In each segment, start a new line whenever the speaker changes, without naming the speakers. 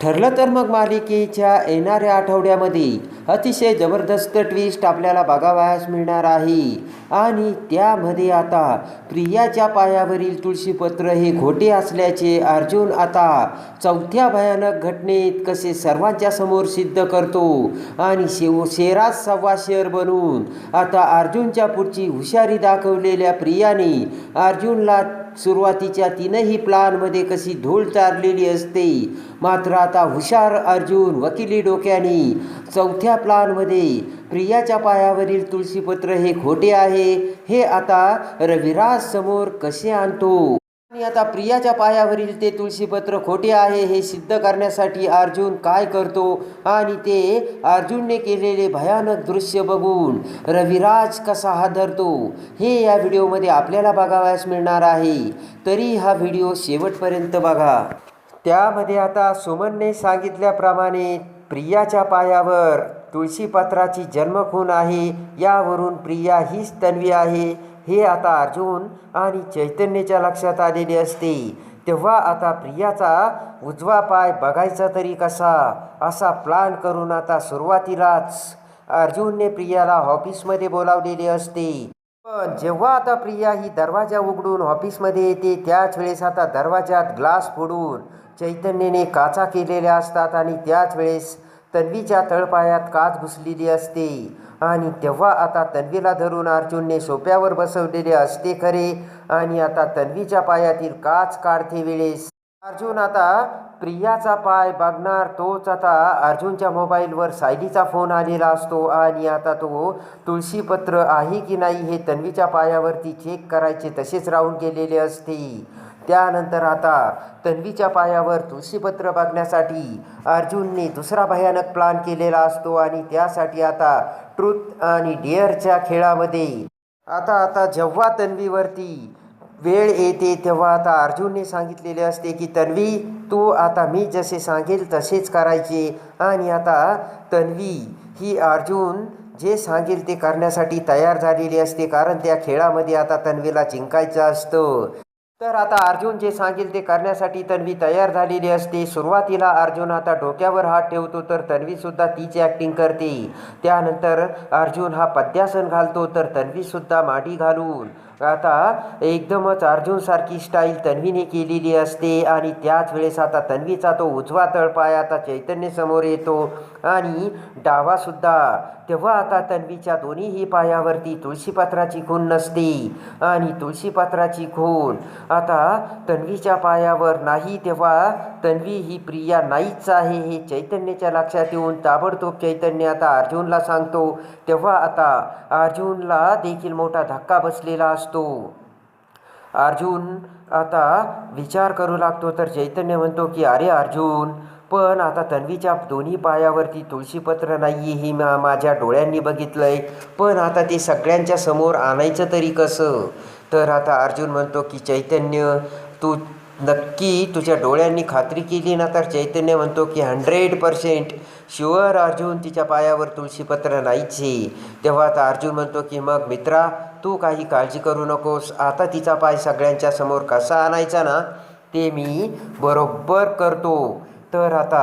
ठरलं तर मग मालिकेच्या येणाऱ्या आठवड्यामध्ये अतिशय जबरदस्त ट्विस्ट आपल्याला बघावयास मिळणार आहे. आणि त्यामध्ये आता प्रियाच्या पायावरील तुळशीपत्र हे खोटे असल्याचे अर्जुन आता चौथ्या भयानक घटनेत कसे सर्वांच्या समोर सिद्ध करतो आणि शेव शेराज सव्वा शेर बनून आता अर्जुनच्या पुढची हुशारी दाखवलेल्या प्रियाने अर्जुनला सुरुवातीच्या तीनही प्लानमध्ये कशी धूळ चारलेली असते? मात्र आता हुशार अर्जुन वकिली डोक्याने. चौथ्या प्लानमध्ये प्रियाच्या पायावरील तुळशीपत्र हे खोटे आहे. हे आता रविराज समोर कसे आणतो? आणि आता प्रियाच्या पायावरील ते तुळशीपत्र खोटे आहे हे सिद्ध करण्यासाठी अर्जुन काय करतो? आणि ते अर्जुनने केलेले भयानक दृश्य बघून रविराज कसा हादरतो? हे या व्हिडिओमध्ये आपल्याला बघावयास मिळणार आहे. तरी हा व्हिडिओ शेवटपर्यंत बघा. त्यामध्ये आता सुमनने सांगितल्याप्रमाणे प्रियाच्या पायावर तुळशीपत्राची जन्मखून आहे. यावरून प्रिया हीच तन्वी आहे. हे आता अर्जुन आणि चैतन्याच्या लक्षात आलेले असते. तेव्हा आता प्रियाचा उजवा पाय बघायचा तरी कसा? असा प्लान करून आता सुरुवातीलाच अर्जुनने प्रियाला ऑफिसमध्ये बोलावलेले असते. पण जेव्हा आता प्रिया ही दरवाजा उघडून ऑफिसमध्ये येते त्याच वेळेस आता दरवाजात ग्लास फोडून चैतन्यने काचा केलेल्या असतात आणि त्याच वेळेस तन्वीच्या तळपायात काच घुसलेली असते. आणि तेव्हा आता तन्वीला धरून अर्जुनने सोप्यावर बसवलेले असते खरे. आणि आता तन्वीच्या पायातील काच काढते वेळेस अर्जुन आता प्रियाचा पाय बघणार. तोच आता अर्जुनच्या मोबाईलवर सायलीचा फोन आलेला असतो. आणि आता तो तुळशीपत्र आहे की नाही हे तन्वीच्या पायावरती चेक करायचे तसेच राहून गेलेले असते. त्यानंतर आता तन्वीच्या पायावर तुळशीपत्र बघण्यासाठी अर्जुनने दुसरा भयानक प्लान केलेला असतो आणि त्यासाठी आता ट्रुथ आणि डेअरच्या खेळामध्ये. आता आता जेव्हा तन्वीवरती वेळ येते तेव्हा आता अर्जुनने सांगितलेले असते की तन्वी तू आता मी जसे सांगेल तसेच करायचे. आणि आता तन्वी ही अर्जुन जे सांगेल ते करण्यासाठी तयार झालेली असते कारण त्या खेळामध्ये आता तन्वीला जिंकायचं असतं. तर आता अर्जुन जे सांगेल ते करण्यासाठी तन्वी तयार झालेली असते. सुरुवातीला अर्जुन आता डोक्यावर हात ठेवतो तर तन्वीसुद्धा तीच ॲक्टिंग करते. त्यानंतर अर्जुन हा पद्यासन घालतो तर तन्वीसुद्धा माडी घालून आता एकदमच अर्जुनसारखी स्टाईल तन्वीने केलेली असते आणि त्याच वेळेस आता तन्वीचा तो उजवा तळपाय आता चैतन्य समोर येतो. आणि डावासुद्धा तेव्हा आता तन्वीच्या दोन्हीही पायावरती तुळशीपात्राची खून नसते आणि तुळशीपात्राची खून. आता तन्वीच्या पायावर नाही तेव्हा तन्वी ही प्रिया नाहीच आहे हे चैतन्याच्या लक्षात येऊन ताबडतोब चैतन्य आता अर्जुनला सांगतो. तेव्हा आता अर्जुनला देखील मोठा धक्का बसलेला असतो. अर्जुन आता विचार करू लागतो तर चैतन्य म्हणतो की अरे अर्जुन पण आता तन्वीच्या दोन्ही पायावरती तुळशीपत्र नाही ही मा माझ्या डोळ्यांनी बघितलंय. पण आता ते सगळ्यांच्या समोर आणायचं तरी कसं? तर आता अर्जुन म्हणतो की चैतन्य तू नक्की तुझ्या डोळ्यांनी खात्री केली ना? तर चैतन्य म्हणतो की हंड्रेड पर्सेंट. शुअर अर्जुन तिच्या पायावर तुळशीपत्र नाहीचे. तेव्हा आता अर्जुन म्हणतो की मग मित्रा तू काही काळजी करू नकोस. आता तिचा पाय सगळ्यांच्या समोर कसा आणायचा ना ते मी बरोबर करतो. तर आता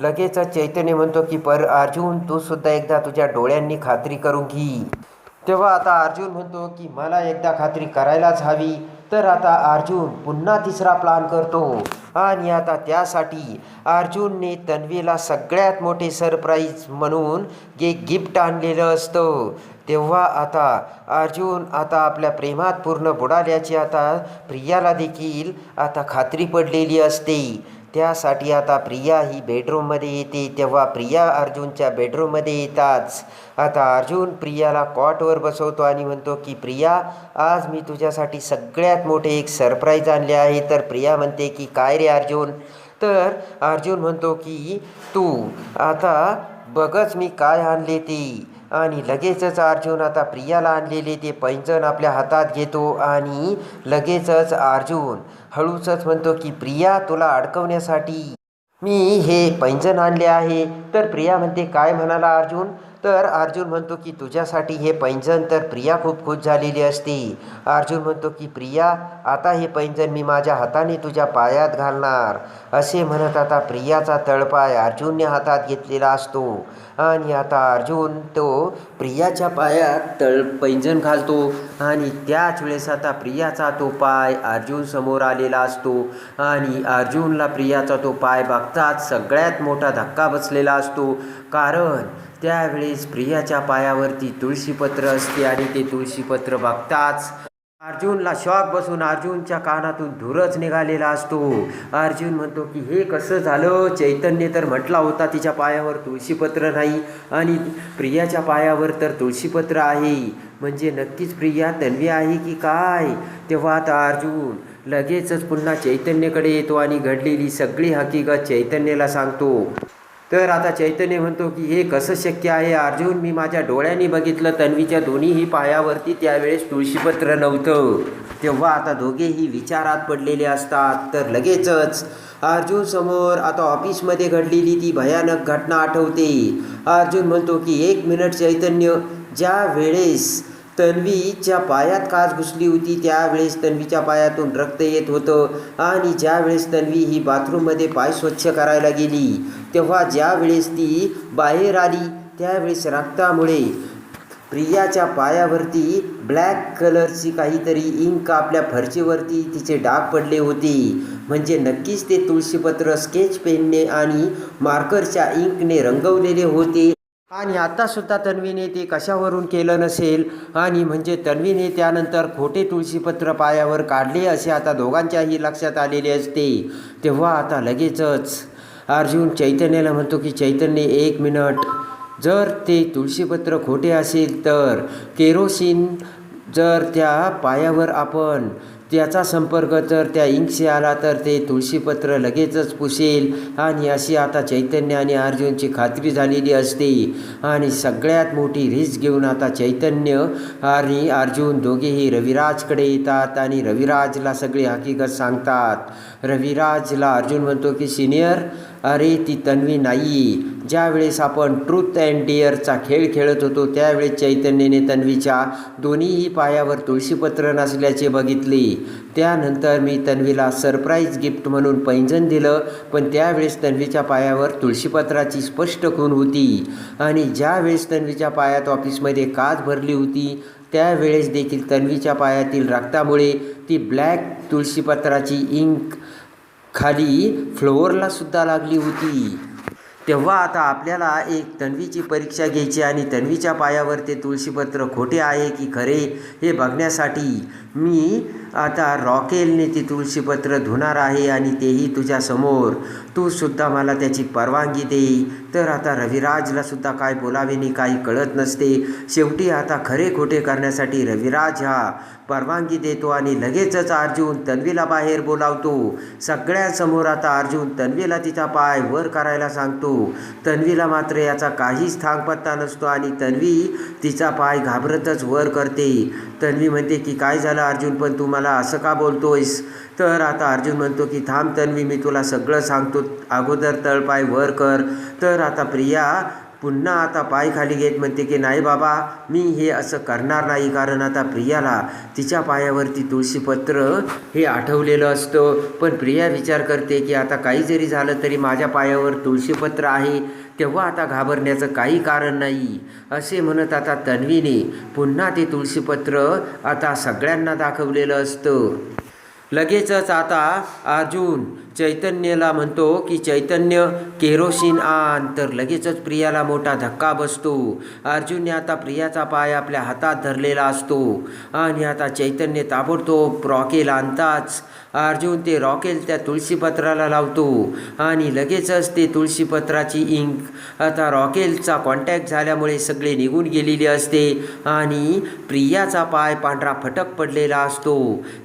लगेचच चैतन्य म्हणतो की पर अर्जुन तू सुद्धा एकदा तुझ्या डोळ्यांनी खात्री करून घे. तेव्हा आता अर्जुन म्हणतो की मला एकदा खात्री करायलाच हवी. तर आता अर्जुन पुन्हा तिसरा प्लान करतो. आणि आता त्यासाठी अर्जुनने तन्वीला सगळ्यात मोठे सरप्राईज म्हणून एक गिफ्ट आणलेलं असतं. तेव्हा आता अर्जुन आता आपल्या प्रेमात पूर्ण बुडाल्याची आता प्रियाला देखील आता खात्री पडलेली असते. त्यासाठी आता प्रिया ही बेडरूममध्ये येते. तेव्हा प्रिया अर्जुनच्या बेडरूममध्ये येताच. आता अर्जुन प्रियाला कॉटवर बसवतो आणि म्हणतो की प्रिया आज मी तुझ्यासाठी सगळ्यात मोठे एक सरप्राईज आणले आहे. तर प्रिया म्हणते की काय रे अर्जुन? तर अर्जुन म्हणतो की तू आता बघच मी काय आणले ते. आणि लगेचच अर्जुन आता प्रियाला आणलेले ते पैंजण आपल्या हातात घेतो आणि लगेचच अर्जुन हळूचच म्हणतो की प्रिया तुला अडकवण्यासाठी मी हे पैंजण आणले आहे. तर प्रिया म्हणते काय म्हणाला अर्जुन? तर अर्जुन म्हणतो की तुझ्यासाठी हे पैंजण तर प्रिया खूप खुश झालेली असते. अर्जुन म्हणतो की प्रिया आता हे पैंजण मी माझ्या हाताने तुझ्या पायात घालणार. असे म्हणत आता प्रियाचा तळपाय अर्जुनने हातात घेतलेला असतो. आणि आता अर्जुन तो प्रियाच्या पायात तळ पैंजण घालतो. आणि त्याच वेळेस आता प्रियाचा तो पाय अर्जुन समोर आलेला असतो. आणि अर्जुनला प्रियाचा तो पाय बघताच सगळ्यात मोठा धक्का बसलेला असतो. कारण त्यावेळेस प्रियाच्या पायावरती तुळशीपत्र असते आणि ते तुळशीपत्र बघताच अर्जुनला शॉक बसून अर्जुनच्या कानातून धुरच निघालेला असतो. अर्जुन म्हणतो की हे कसं झालं? चैतन्य तर म्हटला होता तिच्या पायावर तुळशीपत्र नाही आणि प्रियाच्या पायावर तर तुळशीपत्र आहे. म्हणजे नक्कीच प्रिया तन्वी आहे की काय? तेव्हा आता अर्जुन लगेचच पुन्हा चैतन्यकडे येतो आणि घडलेली सगळी हकीकत चैतन्याला सांगतो. तर आता चैतन्य म्हणतो की हे कसं शक्य आहे? अर्जुन मी माझ्या डोळ्यांनी बघितलं तन्वीच्या दोन्हीही पायावरती त्यावेळेस तुळशीपत्र नव्हतं. तेव्हा आता दोघेही विचारात पडलेले असतात. तर लगेचच अर्जुन समोर आता ऑफिसमध्ये घडलेली ती भयानक घटना आठवते. अर्जुन म्हणतो की एक मिनिट चैतन्य ज्या वेळेस तन्वीच्या पायात काच घुसली होती. त्यावेळेस तन्वीच्या पायातून रक्त येत होतं आणि ज्यावेळेस तन्वी ही बाथरूममध्ये पाय स्वच्छ करायला गेली तेव्हा ज्यावेळेस ती बाहेर आली त्यावेळेस रक्तामुळे प्रियाच्या पायावरती ब्लॅक कलरची काहीतरी इंक आपल्या फरचीवरती तिचे डाग पडले होते. म्हणजे नक्कीच ते तुळशीपत्र स्केच पेनने आणि मार्करच्या इंकने रंगवलेले होते. आणि आत्तासुद्धा तन्वीने ते कशावरून केलं नसेल? आणि म्हणजे तन्वीने त्यानंतर खोटे तुळशीपत्र पायावर काढले असे आता दोघांच्याही लक्षात आलेले असते. तेव्हा आता लगेचच अर्जुन चैतन्याला म्हणतो की चैतन्य एक मिनट. जर ते तुळशीपत्र खोटे असेल तर केरोसिन जर त्या पायावर आपण त्याचा संपर्क जर त्या इंकशी आला तर ते तुळशीपत्र लगेचच पुसेल. आणि अशी आता चैतन्य आणि अर्जुनची खात्री झालेली असते. आणि सगळ्यात मोठी रिस्क घेऊन आता चैतन्य आणि अर्जुन दोघेही रविराजकडे येतात आणि रविराजला सगळी हकीकत सांगतात. रविराजला अर्जुन म्हणतो की सिनियर अरे ती तन्वी नाही ज्यावेळेस आपण ट्रूथ अँड डिअरचा खेळ खेळत होतो त्यावेळेस चैतन्याने तन्वीच्या दोन्हीही पायावर तुळशीपत्र नसल्याचे बघितले. त्यानंतर मी तन्वीला सरप्राईज गिफ्ट म्हणून पैंजण दिलं पण त्यावेळेस तन्वीच्या पायावर तुळशीपत्राची स्पष्ट खून होती. आणि ज्यावेळेस तन्वीच्या पायात ऑफिसमध्ये काच भरली होती त्यावेळेस देखील तन्वीच्या पायातील रक्तामुळे ती ब्लॅक तुळशीपत्राची इंक खाली फ्लोअरला सुद्धा लागली होती. तेव्हा आता आपल्याला एक तन्वीची परीक्षा घ्यायची आणि तन्वीच्या पायावर ते तुळशीपत्र खोटे आहे की खरे हे बघण्यासाठी मी आता रॉकेलने ते तुळशीपत्र धुणार आहे आणि तेही तुझ्यासमोर. तू सुद्धा मला त्याची परवानगी दे. तर आता रविराजला सुद्धा काय बोलावे काही कळत नसते. शेवटी आता खरे खोटे करण्यासाठी रविराज हा परवानगी देतो आणि लगेचच अर्जुन तन्वीला बाहेर बोलावतो. सगळ्यांसमोर आता अर्जुन तन्वीला तिचा पाय वर करायला सांगतो. तन्वीला मात्र याचा काहीच थांगपत्ता नसतो आणि तन्वी तिचा पाय घाबरतच वर करते. तन्वी म्हणते की काय झालं अर्जुन पण तू मला असं का बोलतोयस? तर आता अर्जुन म्हणतो की थांब तन्वी मी तुला सगळं सांगतो. अगोदर तळपाय वर कर. तर आता प्रिया पुन्हा आता पाय खाली घेत म्हणते की नाही बाबा मी हे असं करणार नाही कारण आता प्रियाला तिच्या पायावरती तुळशीपत्र हे आठवलेलं असतं. पण प्रिया विचार करते की आता काही जरी झालं तरी माझ्या पायावर तुळशीपत्र आहे. तेव्हा आता घाबरण्याचं काही कारण नाही. असे म्हणत आता तन्वीने पुन्हा ते तुळशीपत्र आता सगळ्यांना दाखवलेलं असतं. लगेचच आता अर्जुन चैतन्यला म्हणतो की चैतन्य केरोसिन आण तर लगेचच प्रियाला मोठा धक्का बसतो. अर्जुनने आता प्रियाचा पाय आपल्या हातात धरलेला असतो आणि आता चैतन्य ताबडतोब रॉकेल आणताच अर्जुन ते रॉकेल त्या तुळशीपत्राला लावतो आणि लगेचच ते तुळशीपत्राची इंक आता रॉकेलचा कॉन्टॅक्ट झाल्यामुळे सगळे निघून गेलेले असते आणि प्रियाचा पाय पांढरा फटक पडलेला असतो.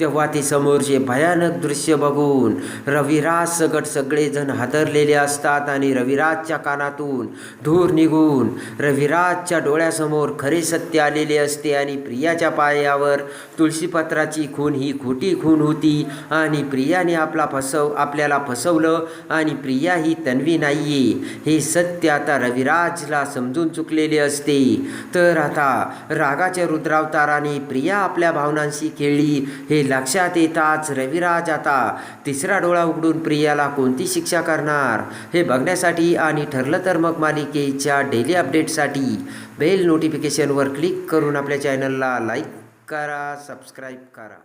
तेव्हा ते समोरचे भयानक दृश्य बघून रवी रविराज सकट सगळेजण हादरलेले असतात आणि रविराजच्या कानातून धूर निघून रविराजच्या डोळ्यासमोर खरे सत्य आलेले असते आणि प्रियाच्या पायावर तुळशीपत्राची खून ही खोटी खून होती आणि प्रियाने आपला फसव आपल्याला फसवलं आणि प्रिया ही तन्वी नाहीये. हे सत्य आता रविराजला समजून चुकलेले असते. तर आता रागाच्या रुद्रावताराने प्रिया आपल्या भावनांशी खेळली. हे लक्षात येताच रविराज आता तिसरा डोळा उघडून प्रियाला कोणती शिक्षा करणार. हे बघण्यासाठी आणि ठरलं तर मग मालिकेच्या डेली अपडेटसाठी बेल नोटिफिकेशनवर क्लिक करून आपल्या चॅनलला लाईक करा सबस्क्राईब करा.